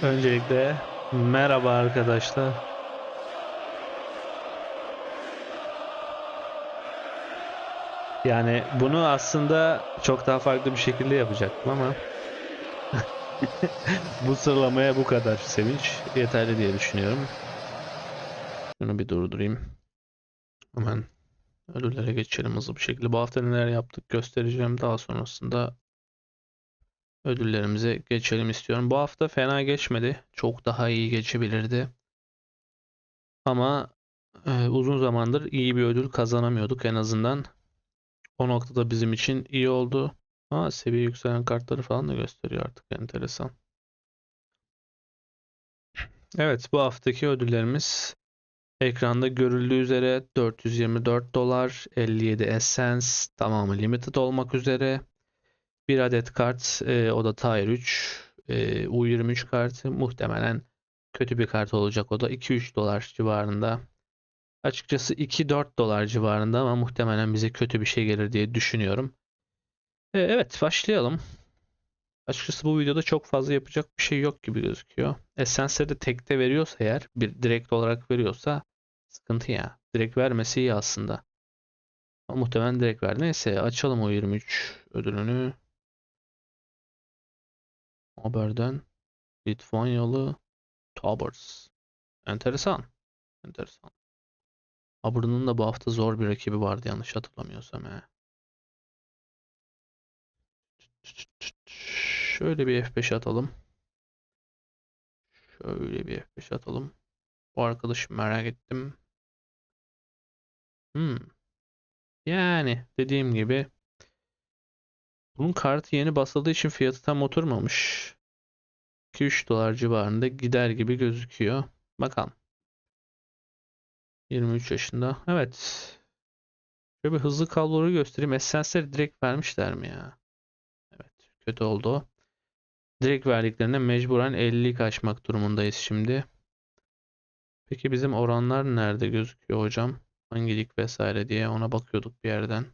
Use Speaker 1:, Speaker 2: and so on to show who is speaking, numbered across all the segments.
Speaker 1: Öncelikle merhaba arkadaşlar. Yani bunu aslında çok daha farklı bir şekilde yapacaktım ama bu sıralamaya bu kadar sevinç yeterli diye düşünüyorum. Şunu bir durdurayım. Hemen ödüllere geçelim hızlı bir şekilde. Bu hafta neler yaptık göstereceğim. Daha sonrasında ödüllerimize geçelim istiyorum. Bu hafta fena geçmedi. Çok daha iyi geçebilirdi. Ama e, uzun zamandır iyi bir ödül kazanamıyorduk en azından. O noktada bizim için iyi oldu. Ama seviye yükselen kartları falan da gösteriyor artık enteresan. Evet bu haftaki ödüllerimiz ekranda görüldüğü üzere 424 dolar, 57 Essence, tamamı limited olmak üzere. Bir adet kart, e, o da Tier 3, e, U23 kartı muhtemelen kötü bir kart olacak o da 2-3 dolar civarında. Açıkçası 2-4 dolar civarında ama muhtemelen bize kötü bir şey gelir diye düşünüyorum. E, evet başlayalım. Açıkçası bu videoda çok fazla yapacak bir şey yok gibi gözüküyor. Essence'leri de tekte veriyorsa eğer, bir direkt olarak veriyorsa sıkıntı ya. Direkt vermesi iyi aslında. Ama muhtemelen direkt ver. Neyse açalım o 23 ödülünü. Haberden Litvanyalı Towers. Enteresan. Enteresan. Auburn'un da bu hafta zor bir rakibi vardı yanlış hatırlamıyorsam. He. Şöyle bir F5 atalım. Şöyle bir F5 atalım. Bu arkadaşı merak ettim. Hmm. Yani dediğim gibi bunun kartı yeni basıldığı için fiyatı tam oturmamış. 2-3 dolar civarında gider gibi gözüküyor. Bakalım. 23 yaşında. Evet. Şöyle bir hızlı kabloları göstereyim. Essence'leri direkt vermişler mi ya? Evet. Kötü oldu. Direkt verdiklerine mecburen 50'lik açmak durumundayız şimdi. Peki bizim oranlar nerede gözüküyor hocam? Hangi lig vesaire diye ona bakıyorduk bir yerden.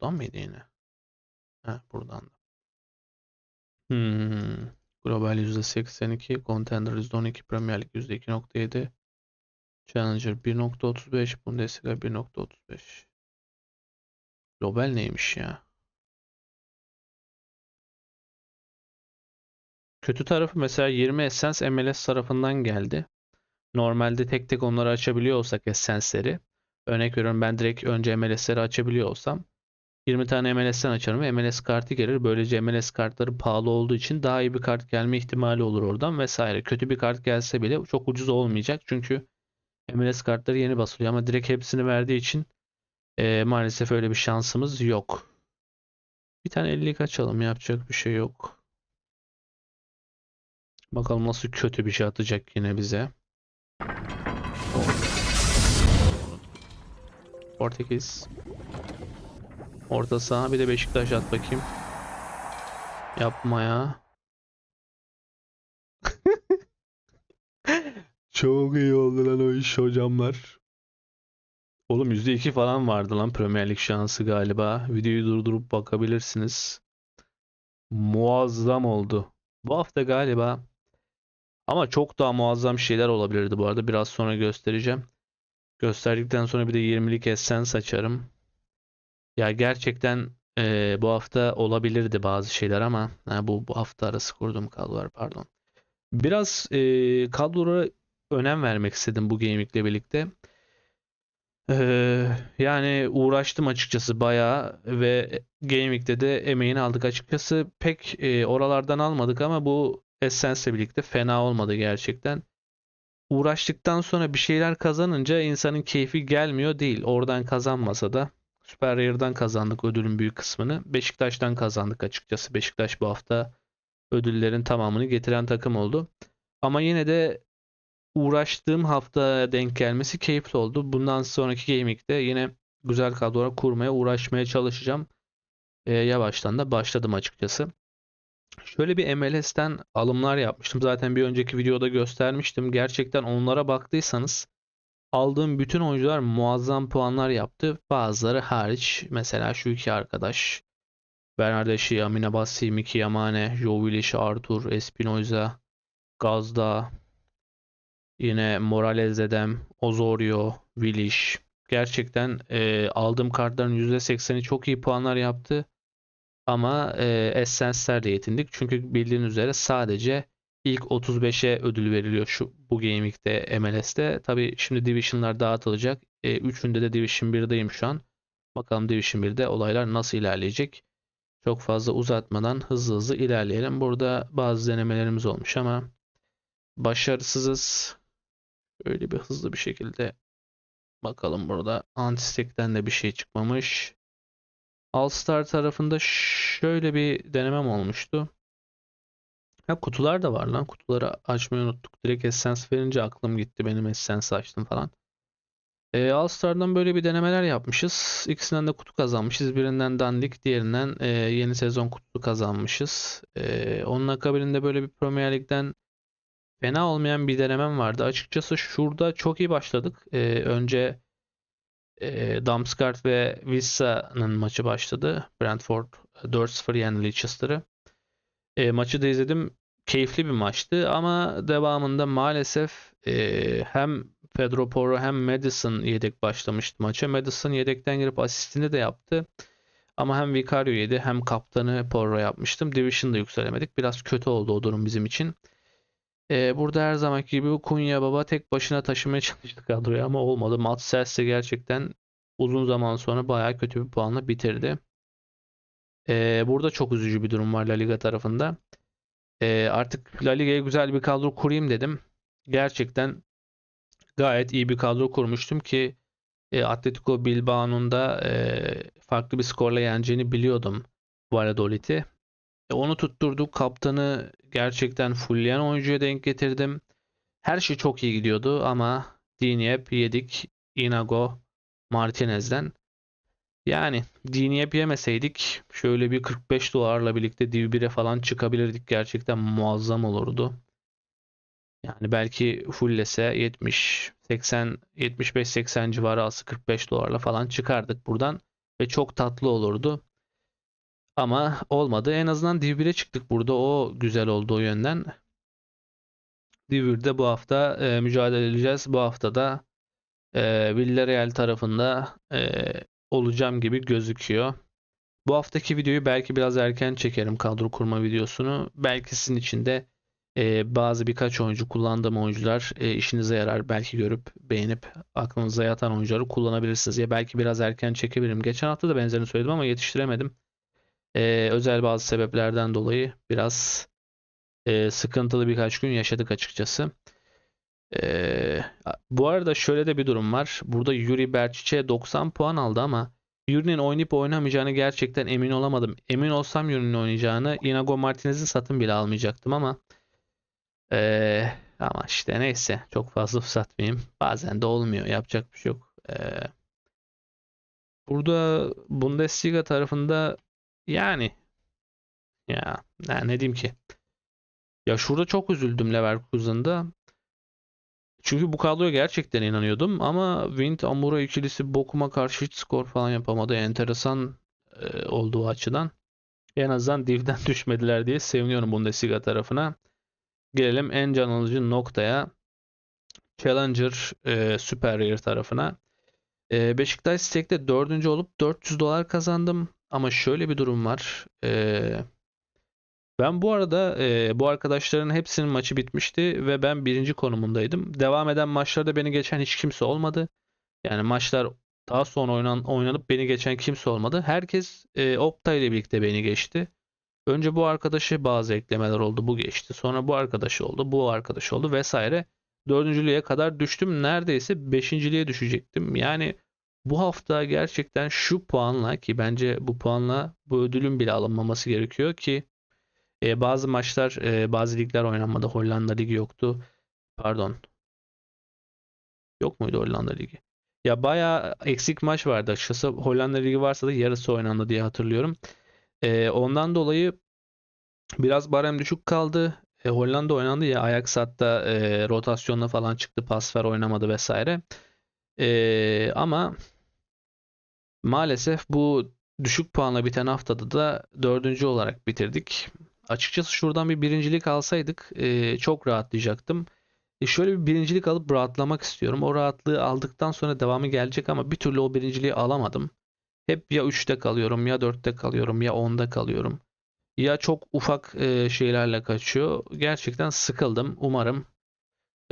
Speaker 1: Buradan mıydı yine? Heh, buradan da. Hmm. Global %82, Contender %12, Premier Lig %2.7, Challenger 1.35, Bundesliga 1.35. Global neymiş ya? Kötü tarafı mesela 20 Essence MLS tarafından geldi. Normalde tek tek onları açabiliyor olsak Essence'leri. Örnek veriyorum ben direkt önce MLS'leri açabiliyor olsam 20 tane MLS'ten açarım MLS kartı gelir. Böylece MLS kartları pahalı olduğu için daha iyi bir kart gelme ihtimali olur oradan vesaire. Kötü bir kart gelse bile çok ucuz olmayacak. Çünkü MLS kartları yeni basılıyor ama direkt hepsini verdiği için e, maalesef öyle bir şansımız yok. Bir tane 50'lik açalım yapacak bir şey yok. Bakalım nasıl kötü bir şey atacak yine bize. Portekiz. Orta saha bir de Beşiktaş at bakayım. Yapma ya. Çok iyi oldu lan o iş hocamlar. Oğlum %2 falan vardı lan Premier Lig şansı galiba. Videoyu durdurup bakabilirsiniz. Muazzam oldu. Bu hafta galiba ama çok daha muazzam şeyler olabilirdi bu arada. Biraz sonra göstereceğim. Gösterdikten sonra bir de 20'lik Essence açarım. Ya gerçekten e, bu hafta olabilirdi bazı şeyler ama ha, bu bu hafta arası kurduğum kadrolar pardon. Biraz e, kadrolara önem vermek istedim bu Gaming ile birlikte. Ee, yani uğraştım açıkçası bayağı ve Gaming'de de emeğini aldık açıkçası. Pek e, oralardan almadık ama bu Essence'le birlikte fena olmadı gerçekten. Uğraştıktan sonra bir şeyler kazanınca insanın keyfi gelmiyor değil. Oradan kazanmasa da Super Rare'dan kazandık ödülün büyük kısmını. Beşiktaş'tan kazandık açıkçası. Beşiktaş bu hafta ödüllerin tamamını getiren takım oldu. Ama yine de uğraştığım hafta denk gelmesi keyifli oldu. Bundan sonraki Gaming'de yine güzel kadrolar kurmaya uğraşmaya çalışacağım. Ee, yavaştan da başladım açıkçası. Şöyle bir MLS'ten alımlar yapmıştım. Zaten bir önceki videoda göstermiştim. Gerçekten onlara baktıysanız aldığım bütün oyuncular muazzam puanlar yaptı. Bazıları hariç. Mesela şu iki arkadaş Bernardeşi, Amine Bassi, Miki Yamane, Joe Willish, Arthur, Espinoza, Gazda, yine Morales Dedem, Osorio, Willish. Gerçekten e, aldığım kartların %80'i çok iyi puanlar yaptı. Ama e, Essence'lerle yetindik. Çünkü bildiğiniz üzere sadece ilk 35'e ödül veriliyor şu bu Game Week'te MLS'te. Tabii şimdi Division'lar dağıtılacak. E, üçünde de Division 1'deyim şu an. Bakalım Division 1'de olaylar nasıl ilerleyecek. Çok fazla uzatmadan hızlı hızlı ilerleyelim. Burada bazı denemelerimiz olmuş ama başarısızız. Öyle bir hızlı bir şekilde bakalım burada. Antistek'ten de bir şey çıkmamış. All-Star tarafında şöyle bir denemem olmuştu. Ha kutular da var lan. Kutuları açmayı unuttuk. Direkt Essence verince aklım gitti. Benim Essence açtım falan. E, All-Star'dan böyle bir denemeler yapmışız. İkisinden de kutu kazanmışız. Birinden dandik, diğerinden e, yeni sezon kutusu kazanmışız. E, onun akabinde böyle bir Premier Lig'den fena olmayan bir denemem vardı. Açıkçası şurada çok iyi başladık. E, önce e, Damsgaard ve Vissa'nın maçı başladı. Brentford 4-0 yendi Leicester'ı. E, maçı da izledim. Keyifli bir maçtı ama devamında maalesef e, hem Pedro Porro hem Madison yedek başlamıştı maça. Madison yedekten girip asistini de yaptı. Ama hem Vicario yedi hem kaptanı Porro yapmıştım. Division'da yükselemedik. Biraz kötü oldu o durum bizim için. Ee, burada her zamanki gibi Kunya Baba tek başına taşımaya çalıştı kadroyu ama olmadı. Matt Sels de gerçekten uzun zaman sonra bayağı kötü bir puanla bitirdi. Ee, burada çok üzücü bir durum var La Liga tarafında. Ee, artık La Liga'ya güzel bir kadro kurayım dedim. Gerçekten gayet iyi bir kadro kurmuştum ki e, Atletico Bilbao'nun da e, farklı bir skorla yeneceğini biliyordum Valladolid'i. E, onu tutturduk. Kaptanı gerçekten fullleyen oyuncuya denk getirdim. Her şey çok iyi gidiyordu ama Diniep yedik. Inago Martinez'den. Yani Diniep yemeseydik şöyle bir 45 dolarla birlikte Div 1'e falan çıkabilirdik. Gerçekten muazzam olurdu. Yani belki fulllese 70, 80, 75-80 civarı alsa 45 dolarla falan çıkardık buradan. Ve çok tatlı olurdu. Ama olmadı. En azından Div 1'e çıktık burada. O güzel oldu o yönden. Div 1'de bu hafta e, mücadele edeceğiz. Bu hafta da e, Villarreal tarafında e, olacağım gibi gözüküyor. Bu haftaki videoyu belki biraz erken çekerim kadro kurma videosunu. Belki sizin için de e, bazı birkaç oyuncu kullandığım oyuncular e, işinize yarar. Belki görüp beğenip aklınıza yatan oyuncuları kullanabilirsiniz. Ya belki biraz erken çekebilirim. Geçen hafta da benzerini söyledim ama yetiştiremedim. E, özel bazı sebeplerden dolayı biraz e, sıkıntılı birkaç gün yaşadık açıkçası. E, bu arada şöyle de bir durum var. Burada Yuri Berçic'e 90 puan aldı ama Yuri'nin oynayıp oynamayacağını gerçekten emin olamadım. Emin olsam Yuri'nin oynayacağını Inago Martinez'in satın bile almayacaktım ama ee, ama işte neyse çok fazla uzatmayayım. Bazen de olmuyor. Yapacak bir şey yok. Ee, burada Bundesliga tarafında yani ya, ya ne diyeyim ki? Ya şurada çok üzüldüm Leverkusen'da. Çünkü bu kadroya gerçekten inanıyordum ama Wind Amura ikilisi Bokum'a karşı hiç skor falan yapamadı. Enteresan e, olduğu açıdan. En azından divden düşmediler diye seviniyorum Bundesliga tarafına. Gelelim en can alıcı noktaya. Challenger e, Super Rare tarafına. E, Beşiktaş Stek'te dördüncü olup 400 dolar kazandım. Ama şöyle bir durum var. E, ben bu arada e, bu arkadaşların hepsinin maçı bitmişti ve ben birinci konumundaydım. Devam eden maçlarda beni geçen hiç kimse olmadı. Yani maçlar daha sonra oynan, oynanıp beni geçen kimse olmadı. Herkes e, Opta ile birlikte beni geçti. Önce bu arkadaşı bazı eklemeler oldu. Bu geçti. Sonra bu arkadaşı oldu. Bu arkadaş oldu vesaire. Dördüncülüğe kadar düştüm. Neredeyse beşinciliğe düşecektim. Yani bu hafta gerçekten şu puanla ki bence bu puanla bu ödülün bile alınmaması gerekiyor ki e, bazı maçlar e, bazı ligler oynanmadı. Hollanda Ligi yoktu. Pardon. Yok muydu Hollanda Ligi? Ya bayağı eksik maç vardı açıkçası. Hollanda Ligi varsa da yarısı oynandı diye hatırlıyorum. E, ondan dolayı biraz barem düşük kaldı. E, Hollanda oynandı ya Ajax hatta e, rotasyonla falan çıktı. Pas ver oynamadı vesaire. E, ama maalesef bu düşük puanla biten haftada da dördüncü olarak bitirdik. Açıkçası şuradan bir birincilik alsaydık e, çok rahatlayacaktım. E şöyle bir birincilik alıp rahatlamak istiyorum. O rahatlığı aldıktan sonra devamı gelecek ama bir türlü o birinciliği alamadım. Hep ya 3'te kalıyorum ya 4'te kalıyorum ya 10'da kalıyorum. Ya çok ufak e, şeylerle kaçıyor. Gerçekten sıkıldım. Umarım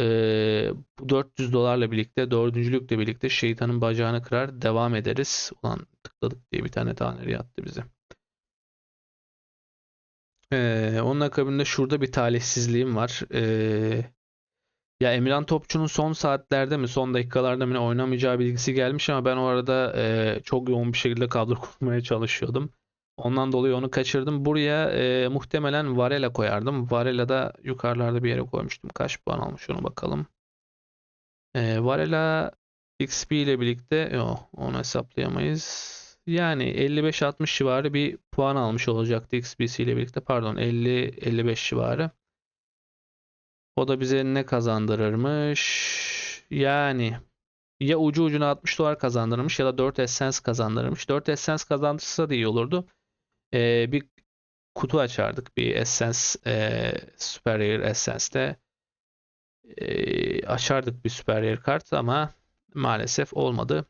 Speaker 1: e, bu 400 dolarla birlikte dördüncülükle birlikte şeytanın bacağını kırar devam ederiz. Ulan tıkladık diye bir tane taneri attı bize. E, onun akabinde şurada bir talihsizliğim var. E, ya Emirhan Topçu'nun son saatlerde mi son dakikalarda mı oynamayacağı bilgisi gelmiş ama ben o arada e, çok yoğun bir şekilde kadro kurmaya çalışıyordum. Ondan dolayı onu kaçırdım. Buraya e, muhtemelen Varela koyardım. Varela da yukarılarda bir yere koymuştum. Kaç puan almış onu bakalım. E, Varela XP ile birlikte yok onu hesaplayamayız. Yani 55-60 civarı bir puan almış olacaktı XP'si ile birlikte. Pardon 50-55 civarı. O da bize ne kazandırırmış? Yani ya ucu ucuna 60 dolar kazandırmış ya da 4 Essence kazandırmış. 4 Essence kazandırsa da iyi olurdu. Ee, bir kutu açardık. Bir Essence e, Super Rare Essence'de e, açardık bir Super Rare kart ama maalesef olmadı.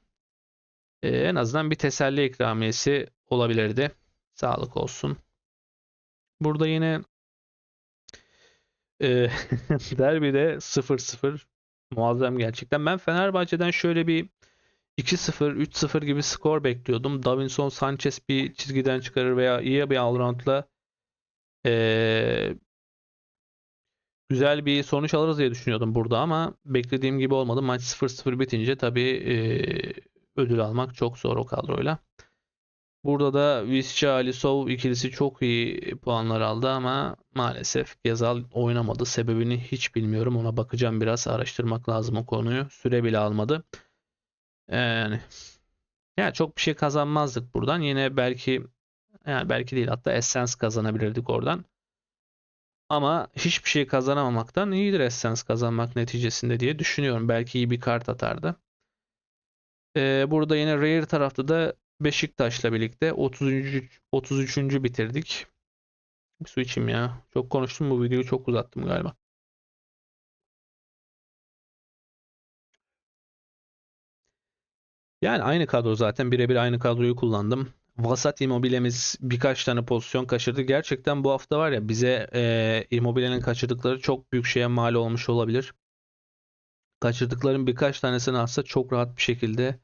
Speaker 1: E, en azından bir teselli ikramiyesi olabilirdi. Sağlık olsun. Burada yine e, derbide 0-0 muazzam gerçekten. Ben Fenerbahçe'den şöyle bir 2-0, 3-0 gibi skor bekliyordum. Davinson Sanchez bir çizgiden çıkarır veya iyi bir allroundla ee, güzel bir sonuç alırız diye düşünüyordum burada ama beklediğim gibi olmadı. Maç 0-0 bitince tabii ee, ödül almak çok zor o kadroyla. Burada da Visca Alisov ikilisi çok iyi puanlar aldı ama maalesef Gezal oynamadı. Sebebini hiç bilmiyorum. Ona bakacağım biraz. Araştırmak lazım o konuyu. Süre bile almadı. Yani yani çok bir şey kazanmazdık buradan. Yine belki yani belki değil hatta Essence kazanabilirdik oradan. Ama hiçbir şey kazanamamaktan iyidir Essence kazanmak neticesinde diye düşünüyorum. Belki iyi bir kart atardı. Ee, burada yine Rare tarafta da Beşiktaş'la birlikte 33. 33. bitirdik. Bir su içeyim ya. Çok konuştum bu videoyu çok uzattım galiba. Yani aynı kadro zaten birebir aynı kadroyu kullandım. Vasat Immobile'miz birkaç tane pozisyon kaçırdı. Gerçekten bu hafta var ya bize e, Immobile'nin kaçırdıkları çok büyük şeye mal olmuş olabilir. Kaçırdıkların birkaç tanesini atsa çok rahat bir şekilde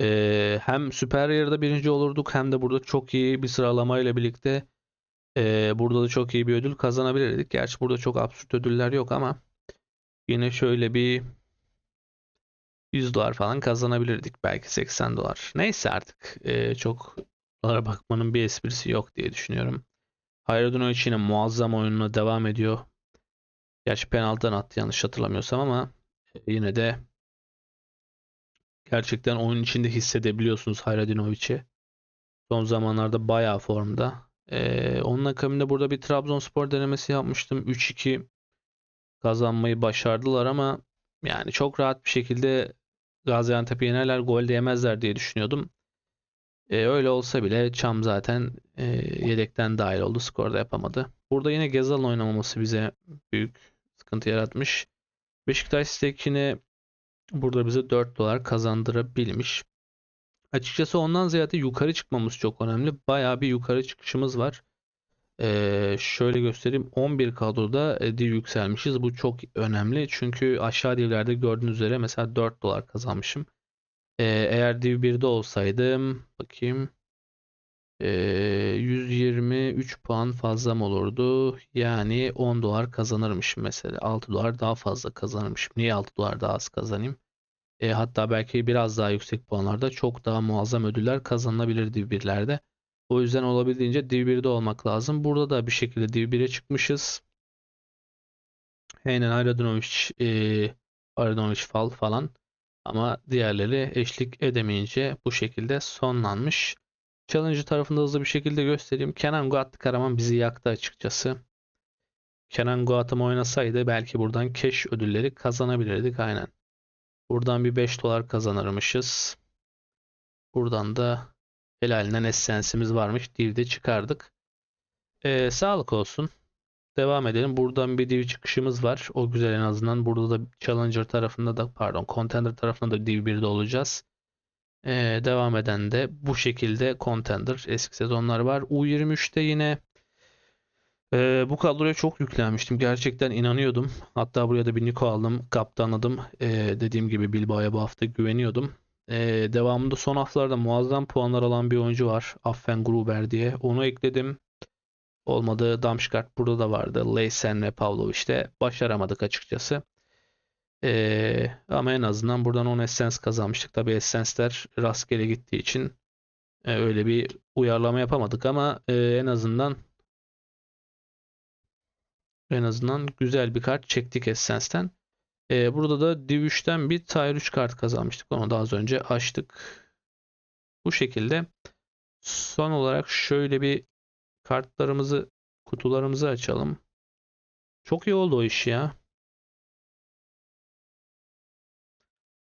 Speaker 1: e, hem Süper Yarı'da birinci olurduk hem de burada çok iyi bir sıralamayla birlikte e, burada da çok iyi bir ödül kazanabilirdik. Gerçi burada çok absürt ödüller yok ama yine şöyle bir 100 dolar falan kazanabilirdik. Belki 80 dolar. Neyse artık e, çok dolara bakmanın bir esprisi yok diye düşünüyorum. Hayradinovic yine muazzam oyununa devam ediyor. Gerçi penaltıdan attı yanlış hatırlamıyorsam ama yine de gerçekten oyun içinde hissedebiliyorsunuz Hayradinovic'i. Son zamanlarda bayağı formda. Ee, onun akabinde burada bir Trabzonspor denemesi yapmıştım. 3-2 kazanmayı başardılar ama yani çok rahat bir şekilde Gaziantep'i yenerler, gol de yemezler diye düşünüyordum. E, öyle olsa bile Çam zaten e, yedekten dahil oldu. Skorda yapamadı. Burada yine Gezal'ın oynamaması bize büyük sıkıntı yaratmış. Beşiktaş stekini burada bize 4 dolar kazandırabilmiş. Açıkçası ondan ziyade yukarı çıkmamız çok önemli. Bayağı bir yukarı çıkışımız var. Ee, şöyle göstereyim. 11 kadroda e, yükselmişiz. Bu çok önemli. Çünkü aşağı divlerde gördüğünüz üzere mesela 4 dolar kazanmışım. Ee, eğer div 1'de olsaydım bakayım ee, 123 puan fazlam olurdu. Yani 10 dolar kazanırmışım mesela. 6 dolar daha fazla kazanırmışım. Niye 6 dolar daha az kazanayım? E, hatta belki biraz daha yüksek puanlarda çok daha muazzam ödüller kazanılabilir div 1'lerde. O yüzden olabildiğince Div 1'de olmak lazım. Burada da bir şekilde Div 1'e çıkmışız. Heynen Aradinovic, e, Aradinovic fal falan. Ama diğerleri eşlik edemeyince bu şekilde sonlanmış. Challenge tarafında hızlı bir şekilde göstereyim. Kenan Guat Karaman bizi yaktı açıkçası. Kenan Guat'ım oynasaydı belki buradan cash ödülleri kazanabilirdik aynen. Buradan bir 5 dolar kazanırmışız. Buradan da Helalinden Essence'imiz varmış. Div'de çıkardık. Ee, sağlık olsun. Devam edelim. Buradan bir div çıkışımız var. O güzel en azından. Burada da Challenger tarafında da pardon Contender tarafında da div 1'de olacağız. Ee, devam eden de bu şekilde Contender eski sezonlar var. U23'te yine ee, bu kadroya çok yüklenmiştim. Gerçekten inanıyordum. Hatta buraya da bir Niko aldım. Kaptanladım. Ee, dediğim gibi Bilbao'ya bu hafta güveniyordum. Ee, devamında son haftalarda muazzam puanlar alan bir oyuncu var. Affen Gruber diye. Onu ekledim. Olmadı. Damşkart burada da vardı. Leysen ve Pavlovic'te başaramadık açıkçası. Ee, ama en azından buradan 10 Essence kazanmıştık. Tabii Essence'ler rastgele gittiği için e, öyle bir uyarlama yapamadık ama e, en azından en azından güzel bir kart çektik Essence'ten. Ee, burada da Div 3'ten bir Tier 3 kart kazanmıştık. Onu da az önce açtık. Bu şekilde. Son olarak şöyle bir kartlarımızı, kutularımızı açalım. Çok iyi oldu o iş ya.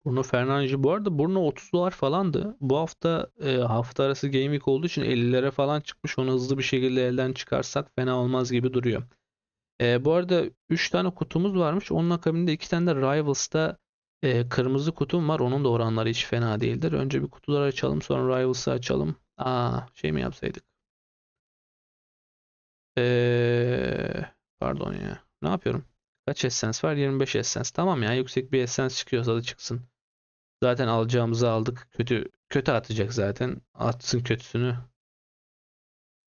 Speaker 1: Bruno Fernandes bu arada Bruno 30 dolar falandı. Bu hafta e, hafta arası Game olduğu için 50'lere falan çıkmış. Onu hızlı bir şekilde elden çıkarsak fena olmaz gibi duruyor. E, bu arada 3 tane kutumuz varmış. Onun akabinde 2 tane de Rivals'ta e, kırmızı kutum var. Onun da oranları hiç fena değildir. Önce bir kutuları açalım sonra Rivals'ı açalım. Aa şey mi yapsaydık? Ee, pardon ya. Ne yapıyorum? Kaç essence var? 25 essence. Tamam ya yüksek bir essence çıkıyorsa da çıksın. Zaten alacağımızı aldık. Kötü kötü atacak zaten. Atsın kötüsünü.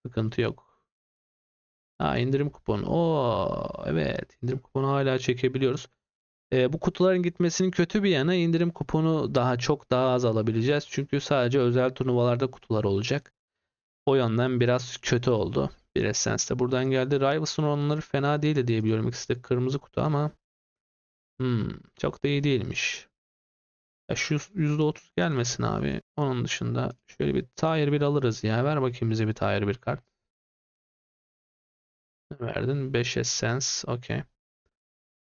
Speaker 1: Sıkıntı yok. Ha indirim kuponu. Oo evet indirim kuponu hala çekebiliyoruz. Ee, bu kutuların gitmesinin kötü bir yanı indirim kuponu daha çok daha az alabileceğiz. Çünkü sadece özel turnuvalarda kutular olacak. O yönden biraz kötü oldu. Bir Essence de buradan geldi. Rivals'ın oranları fena değildi diye biliyorum. İkisi de kırmızı kutu ama hmm, çok da iyi değilmiş. Ya şu %30 gelmesin abi. Onun dışında şöyle bir Tier 1 alırız ya. Ver bakayım bize bir Tier 1 kart. Ne verdin? 5 Essence. Okey.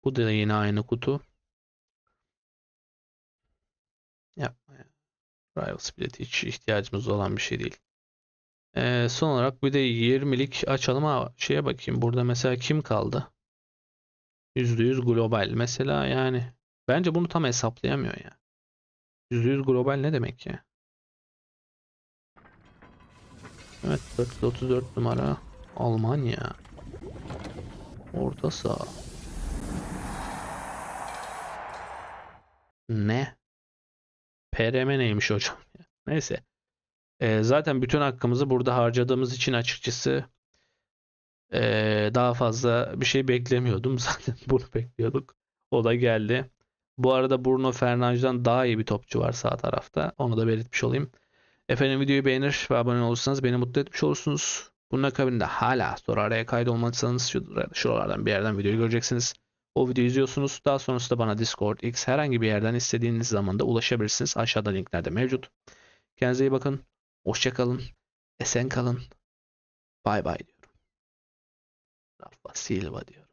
Speaker 1: Bu da yine aynı kutu. Yapma ya. Rival Split hiç ihtiyacımız olan bir şey değil. Ee, son olarak bir de 20'lik açalım ama şeye bakayım. Burada mesela kim kaldı? %100 global. Mesela yani bence bunu tam hesaplayamıyor ya. %100 global ne demek ya? Evet 434 numara Almanya. Orta saha. Ne? PRM neymiş hocam? Neyse. Ee, zaten bütün hakkımızı burada harcadığımız için açıkçası ee, daha fazla bir şey beklemiyordum. Zaten bunu bekliyorduk. O da geldi. Bu arada Bruno Fernandes'dan daha iyi bir topçu var sağ tarafta. Onu da belirtmiş olayım. Efendim videoyu beğenir ve abone olursanız beni mutlu etmiş olursunuz. Bunun akabinde hala sonra araya kaydolmadıysanız şuralardan bir yerden videoyu göreceksiniz. O videoyu izliyorsunuz. Daha sonrasında bana Discord, X herhangi bir yerden istediğiniz zaman da ulaşabilirsiniz. Aşağıda linklerde mevcut. Kendinize iyi bakın. Hoşçakalın. Esen kalın. Bay bay diyorum. Rafa Silva diyor.